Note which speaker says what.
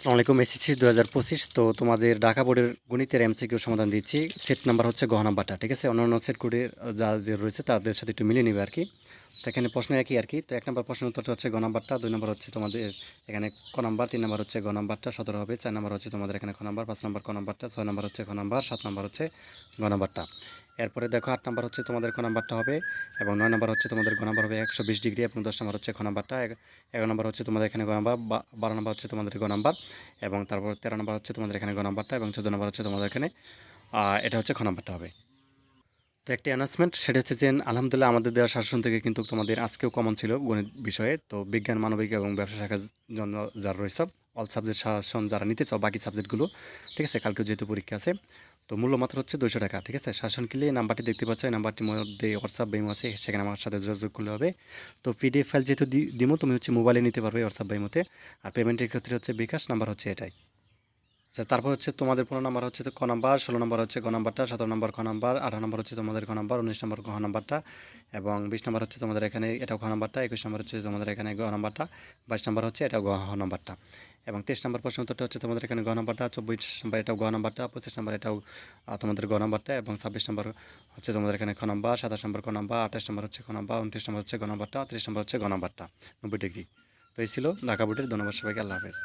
Speaker 1: আসসালামু আলাইকুম এসেছি দু হাজার পঁচিশ। তো তোমাদের ঢাকা বোর্ডের গণিতের এমসিকিউ সমাধান দিচ্ছি। সেট নাম্বার হচ্ছে গহ নাম্বারটা, ঠিক আছে? অন্যান্য সেট কোডের যাদের রয়েছে তাদের সাথে একটু মিলিয়ে নেবে আর কি। তো এখানে প্রশ্ন একই আর কি। তো এক নম্বর প্রশ্ন উত্তরটা হচ্ছে গ নাম্বারটা, দুই নম্বর হচ্ছে তোমাদের এখানে ক নাম্বার, তিন নম্বর হচ্ছে গ নাম্বারটা, সতেরো হবে, চার নম্বর হচ্ছে তোমাদের এখানে ক নাম্বার, পাঁচ নম্বর ক নাম্বারটা, ছয় নম্বর হচ্ছে খ নাম্বার, সাত নম্বর হচ্ছে গ নাম্বারটা। এরপরে দেখো আট নাম্বার হচ্ছে তোমাদের ক নাম্বারটা হবে এবং নয় নাম্বার হচ্ছে তোমাদের গ নাম্বার হবে একশো বিশ ডিগ্রি এবং দশ নম্বর হচ্ছে খ নাম্বারটা। এগ- এগারো নম্বর হচ্ছে তোমাদের এখানে গ নাম্বার বারো নম্বর হচ্ছে তোমাদের গ নাম্বার এবং তারপর তেরো নম্বর হচ্ছে তোমাদের এখানে গ নাম্বারটা এবং চোদ্দ নম্বর হচ্ছে তোমাদের এখানে এটা হচ্ছে খ নাম্বারটা হবে। তো একটি অ্যানাউন্সমেন্ট সেটা হচ্ছে যে আলহামদুলিল্লাহ আমাদের দেওয়ার শাসন থেকে কিন্তু তোমাদের আজকেও কমন ছিল গণিত বিষয়ে। তো বিজ্ঞান, মানবিক এবং ব্যবসা শাখার জন্য যারা রয়েছে অল সাবজেক্ট শাসন যারা নিতে চাও, বাকি সাবজেক্টগুলো ঠিক আছে? কালকেও যেহেতু পরীক্ষা আছে তো মূল্য মাত্র হচ্ছে দুশো টাকা, ঠিক আছে? শাসন কিনলে এই নাম্বারটি দেখতে পাচ্ছ, এই নাম্বারটির মধ্যে হোয়াটসঅ্যাপ বেম আছে, সেখানে আমার সাথে যোগাযোগ করলে হবে। তো পিডিএফ ফাইল যেহেতু দিমো, তুমি হচ্ছে মোবাইলে নিতে পারবে হোয়াটসঅ্যাপ বেমতে আর পেমেন্টের ক্ষেত্রে হচ্ছে বিকাশ নাম্বার হচ্ছে এটাই। আচ্ছা তারপর হচ্ছে তোমাদের পনেরো নাম্বার হচ্ছে তো ক নাম্বার ষোলো নম্বর হচ্ছে গ নাম্বারটা সতেরো নম্বর খ নাম্বার আঠারো নম্বর হচ্ছে তোমাদের খ নাম্বার উনিশ নম্বর খ নাম্বারটা এবং বিশ নম্বর হচ্ছে তোমাদের এখানে এটাও খ নাম্বারটা একুশ নম্বর হচ্ছে তোমাদের এখানে গ নাম্বারটা বাইশ নম্বর হচ্ছে এটাও গ নাম্বারটা এবং তেইশ নম্বর প্রশ্ন উত্তরটা হচ্ছে তোমাদের এখানে গ নম্বরটা, চব্বিশ নম্বর এটাও গ নম্বরটা, পঁচিশ নম্বর এটাও তোমাদের গ নম্বরটা এবং ছাব্বিশ নম্বর হচ্ছে তোমাদের এখানে খ নম্বর, সাতাশ নম্বর ক নম্বর, আঠাশ নম্বর হচ্ছে খ নম্বর, উনত্রিশ নম্বর হচ্ছে গ নম্বরটা, ত্রিশ নম্বর হচ্ছে গ নম্বরটা, নব্বই ডিগ্রি। তো এই ছিল ঢাকা বোর্ডের ধন্যবাদ সবাইকে, আল্লাহ হাফেজ।